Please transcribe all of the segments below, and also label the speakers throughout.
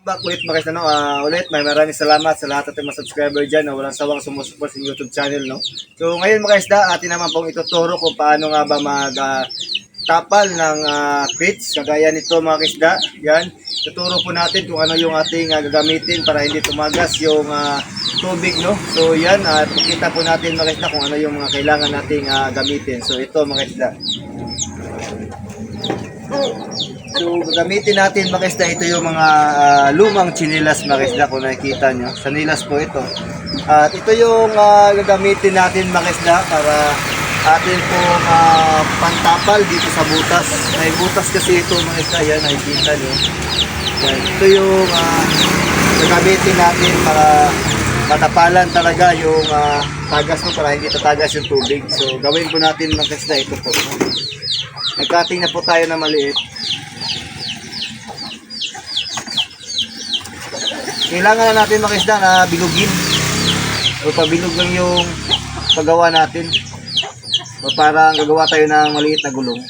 Speaker 1: Back ulit mga guys, ano, ah, ulit, may maraming salamat sa lahat ng mga subscriber dyan na walang sawang sumusupport sa YouTube channel, no? So, ngayon mga guys, atin naman pong ituturo kung paano nga ba mag ah, tapal ng ah, crates, kagaya nito mga kisda, yan. Tuturo po natin kung ano yung ating ah, gagamitin para hindi tumagas yung ah, tubig, no? So, yan, at pakita po natin mga kisda kung ano yung mga kailangan nating ah, gamitin. So, ito mga kisda. So, gagamitin natin mga isda, ito yung mga ah, lumang chinilas mga isda kung nakikita nyo. Sanilas po ito. At ito yung ah, gagamitin natin mga isda para atin po pantapal dito sa butas. May butas kasi ito mga isda, yan nakikita nyo. Yan. Ito yung ah, gagamitin natin para matapalan talaga yung ah, tagas mo para hindi tatagas yung tubig. So, gawin po natin mga isda, ito po. Nagkating na po tayo na maliit. Kailangan na natin makisda na bilugin. O pabilog lang yung paggawa natin. O parang gagawa tayo ng maliit na gulong.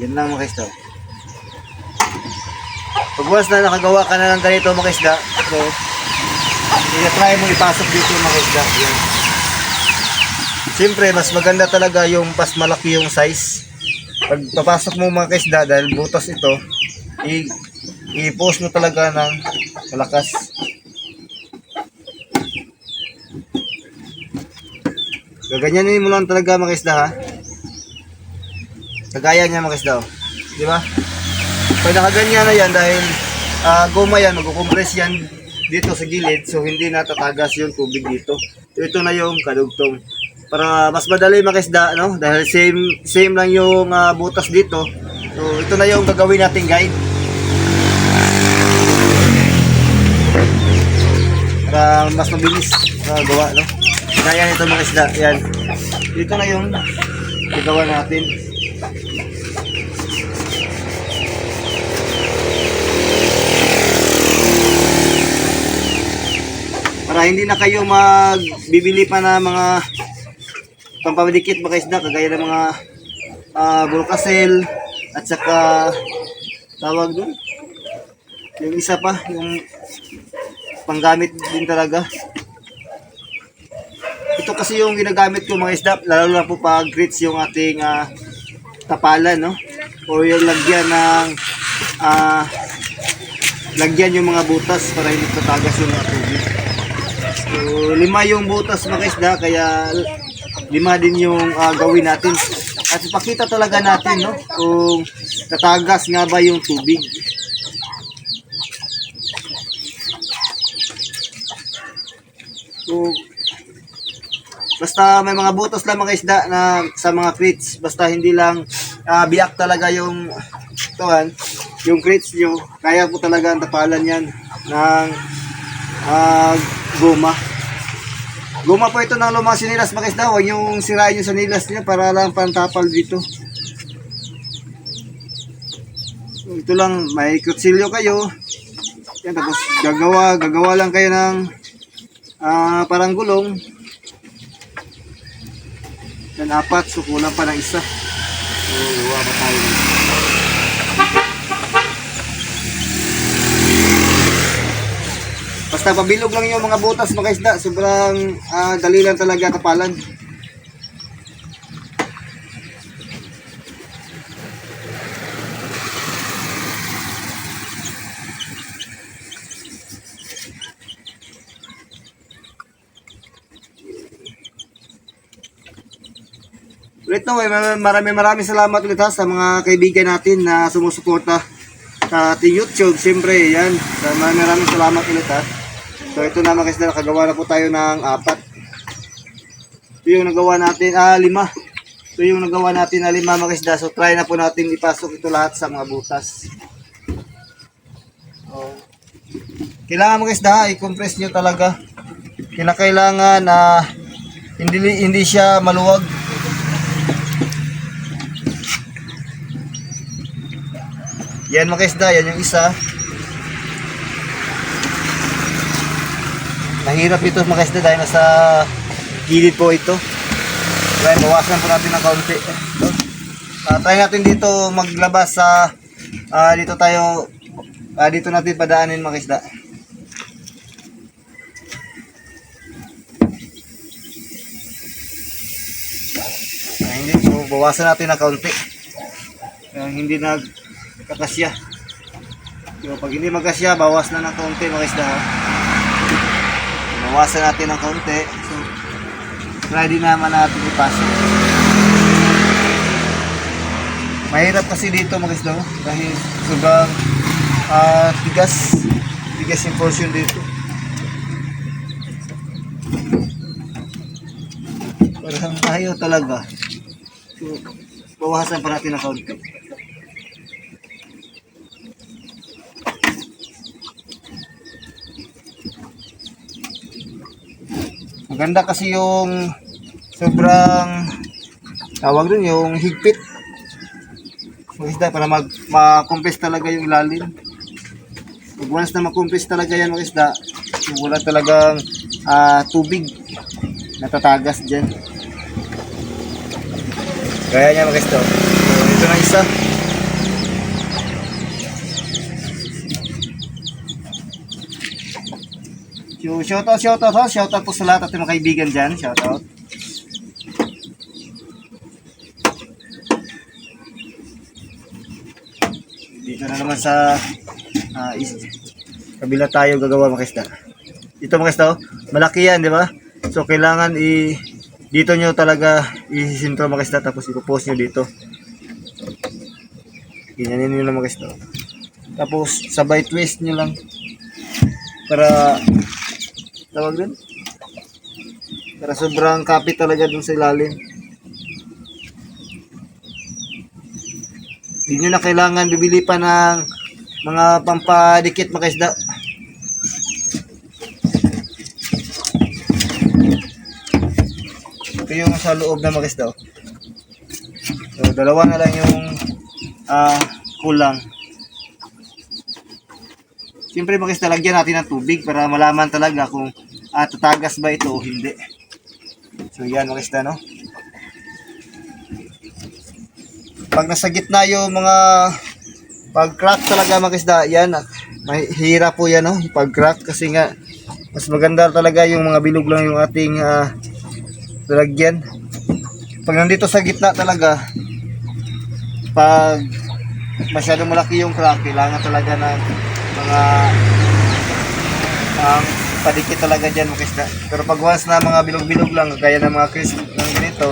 Speaker 1: Yan lang mga isda. Pag na nakagawa ka na ng ganito mga isda, so, i-try mo ipasok dito mga isda. Siyempre, mas maganda talaga yung pas malaki yung size. Pag papasok mo mga kaisda, dahil butas ito, i-post mo talaga ng malakas. Gaganyanin mo lang talaga mga kaisda ha. Kagaya niya mga kaisda oh. Di ba? Pag nakaganyan na yan dahil ah, goma yan, magkukompress yan dito sa gilid so hindi natatagas yung tubig dito. Ito na yung kadugtong. Para mas madali makisda no? Dahil same same lang yung ah, butas dito. So ito na yung gagawin nating guide. Para mas mabilis uh, gawa no? Kaya nito mga isda yan. Dito na yung gagawa natin para hindi na kayo magbibili pa na mga pampamadikit mga isda kagaya ng mga uh, bulkasel at saka tawag doon yung isa pa yung panggamit din talaga. Ito kasi yung ginagamit ko mga isda lalo na po pag grits yung ating ah, tapalan no? O yung lagyan ng ah, lagyan yung mga butas para hindi tatagas yung so lima yung butas mga isda kaya lima din yung ah, gawin natin. At ipakita talaga natin no kung tatagas nga ba yung tubig. So, basta may mga butas lang mga isda na sa mga crates. Basta hindi lang ah, biyak talaga yung tuwan, yung crates nyo. Kaya po talaga ang tapalan yan ng ah, goma. Guma po ito ng lumang sinilas mga isda. Huwag yung sirain yung sinilas niya para lang pantapal dito. Ito lang, may kutsilyo kayo. Yan, tapos gagawa, gagawa lang kayo ng ah, parang gulong. Yan, apat. So, kulang pa ng isa. So, gawa pa tayo. Ng isa. Basta pabilog lang yung mga butas mga isda. Sobrang ah, dali lang talaga kapalan. Ulit no, eh, maraming maraming salamat ulit ha, sa mga kaibigan natin na sumusuporta sa ating YouTube. Siyempre, yan. So, maraming maraming salamat ulit ha. So, ito na mga kisda, nakagawa na po tayo ng apat. Ito yung nagawa natin, ah, lima. Ito yung nagawa natin na lima mga kisda. So, try na po natin ipasok ito lahat sa mga butas. So, kailangan mga kisda, i-compress nyo talaga. Kinakailangan na hindi, hindi siya maluwag. Yan mga isda, yan yung isa. Mahirap ito mga isda dahil nasa gilid po ito. Try, bawasan po natin ng kaunti. Ah, try natin dito maglabas sa ah, dito tayo ah, dito natin padaanin mga isda. Ah, hindi so bawasan natin ng kaunti. Ah, hindi nagkakasya. So, pag hindi magkasya, bawas na ng kaunti mga isda. ha. Bawasan natin ng kaunti. So, try din naman natin ipasok. Mahirap kasi dito mga isda oh, dahil sobrang ah, tigas. Tigas yung portion dito. Parang ayaw talaga. So, bawasan pa natin ng kaunti. Maganda kasi yung sobrang tawag dun yung higpit. Mag isda para mag makumpis talaga yung ilalim. Pag once na makumpis talaga yan mga isda, so wala talagang ah, tubig natatagas dyan. Kaya niya mga isda. So, ito na isa. So, shoutout, shoutout, ha? Shoutout po sa lahat at mga kaibigan dyan. Shoutout. Dito na naman sa ah, is, kabila tayo gagawa mga isda. Ito mga isda, oh, malaki yan, di ba? So, kailangan i dito nyo talaga isisintro mga isda tapos ipopost nyo dito. Ganyanin nyo lang mga isda. Tapos, sabay twist nyo lang para tawag din para sobrang kapit talaga dun sa ilalim. Hindi nyo na kailangan bibili pa ng mga pampadikit mga isda. Ito yung sa loob na mga isda oh. so dalawa na lang yung ah, kulang Siyempre mga isda, lagyan natin ng tubig para malaman talaga kung ah, tatagas ba ito o hindi. So yan mga isda, no? Pag nasa gitna yung mga pag crack talaga mga isda, yan, ah, mahirap po yan, no? Pag crack kasi nga, mas maganda talaga yung mga bilog lang yung ating ah, lalagyan. Pag nandito sa gitna talaga, pag masyadong malaki yung crack, kailangan talaga ng mga ang padikit talaga dyan mga isda. Pero pag once na mga bilog-bilog lang, gaya ng mga crisp ng ganito,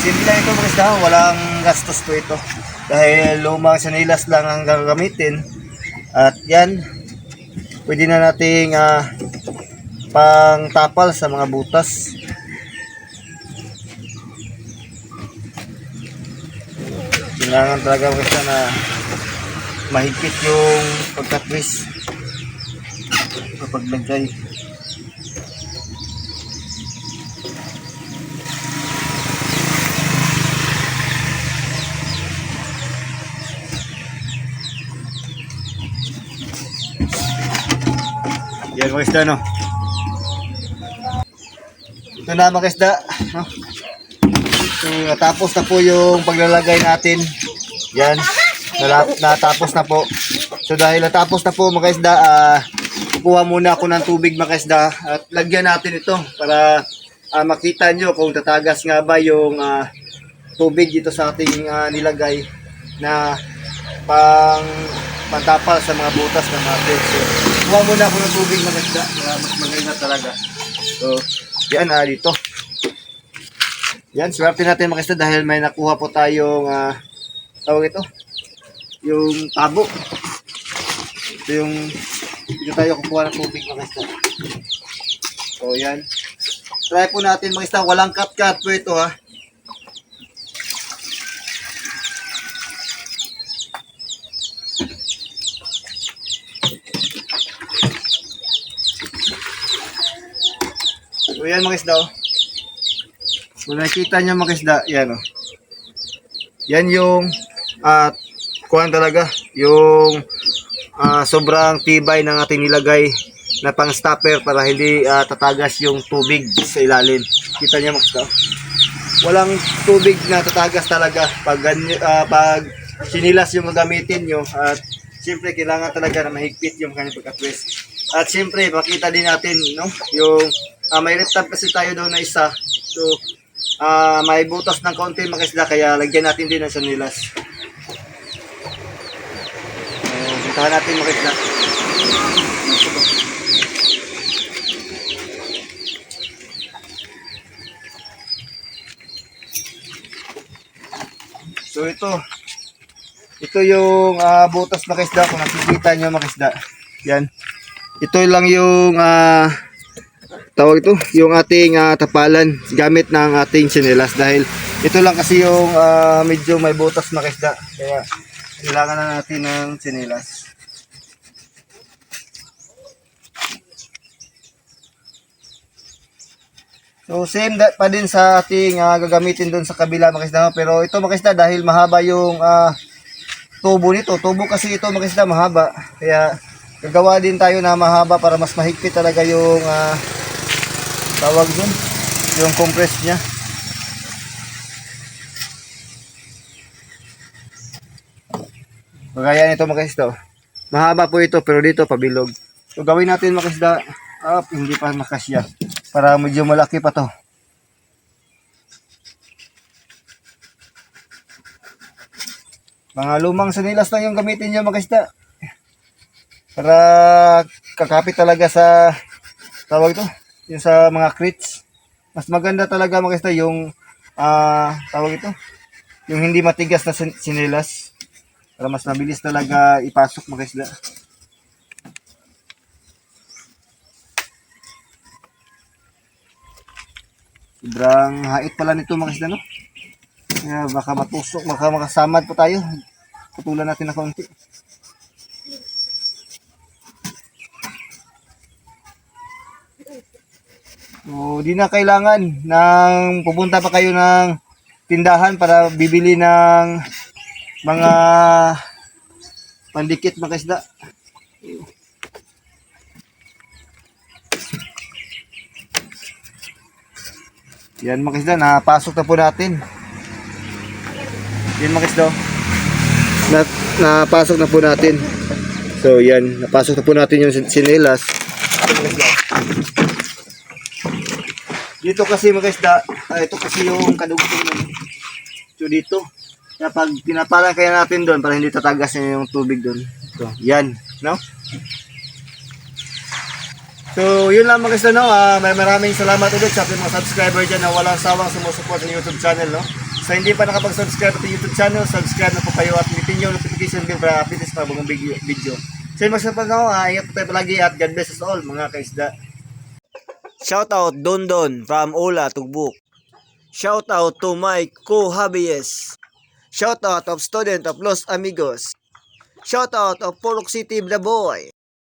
Speaker 1: simple lang ito mga isda, walang gastos po ito. Dahil lumang sanilas lang ang gagamitin. At yan, pwede na nating ah, pang tapal sa mga butas. Kailangan talaga kasi na mahigpit yung pagka-twist kapag lagay. Yan mga isda, no? Ito na mga isda, no? So, natapos na po yung paglalagay natin. Yan. Natapos na po. So, dahil natapos na po mga isda, ah, kukuha muna ako ng tubig mga isda at lagyan natin ito para ah, makita nyo kung tatagas nga ba yung ah, tubig dito sa ating ah, nilagay na pang pantapal sa mga butas ng natin. So, kuha muna ako ng tubig mga isda para mas maganda talaga. So, yan ah, dito. Yan, swerte natin mga isda dahil may nakuha po tayong ah, tawag ito, yung tabo. Ito yung dito tayo kukuha ng tubig mga isda. So yan. Try po natin mga walang cut-cut po ito ha. So yan mga isda oh. Kung nakikita nyo mga isda, yan oh. Yan yung at kuhan talaga yung ah, sobrang tibay ng ating nilagay na pang stopper para hindi ah, tatagas yung tubig sa ilalim. Kita niyo mga oh. Walang tubig na tatagas talaga pag, ah, pag sinilas yung gagamitin nyo at siyempre kailangan talaga na mahigpit yung kanyang pagka-twist. At siyempre makita din natin no yung ah, may rip tab kasi tayo doon na isa. So ah may butas ng konti makisda kaya lagyan natin din ng sanilas. Uh, puntahan natin makisda. So ito, ito yung ah, butas makisda kung nakikita nyo makisda. Yan. Ito lang yung ah, tawag ito, yung ating ah, tapalan gamit ng ating sinelas dahil ito lang kasi yung ah, medyo may butas makisda. Kaya kailangan na natin ng sinelas. So same that pa din sa ating ah, gagamitin doon sa kabila makisda pero ito makisda dahil mahaba yung ah, tubo nito. Tubo kasi ito makisda mahaba. Kaya gagawa din tayo na mahaba para mas mahigpit talaga yung ah, tawag dun, yung compress niya. Kagaya nito makisda. oh. Mahaba po ito pero dito pabilog. So gawin natin makisda up, hindi pa makasya. Para medyo malaki pa to. Mga lumang sanilas lang yung gamitin nyo makisda. Para kakapit talaga sa tawag to, yung sa mga crates. Mas maganda talaga makisda yung ah tawag ito, yung hindi matigas na sin- sinilas. Para mas mabilis talaga ipasok makisda. Sobrang hait pala nito mga isda, no? Kaya baka matusok, baka makasamad pa tayo. Putulan natin na konti. So, di na kailangan nang pupunta pa kayo ng tindahan para bibili ng mga pandikit mga isda. Yan mga isda, napasok na po natin. Yan mga isda. Na, napasok na po natin. So yan, napasok na po natin yung sin- sinelas. Yan. Dito kasi mga isda, ah, ito kasi yung kadugtong nun. So dito, kapag tinapalan kaya natin doon para hindi tatagas yung tubig doon. So, yan, no? So, yun lang mga gusto, no? Ah, may maraming salamat ulit sa ating mga subscriber dyan na walang sawang sumusupport sa YouTube channel, no? Sa hindi pa nakapag-subscribe sa YouTube channel, subscribe na po kayo at hitin yung notification bell para update sa mga bagong video. So, mga ako, ah, ingat po tayo palagi at God bless us all, mga kaisda. Shout out Don Don from Ola Tugbuk. Shout out to my co-hobbyist. Shout out of student of Los Amigos. Shout out of Purok City, the boy.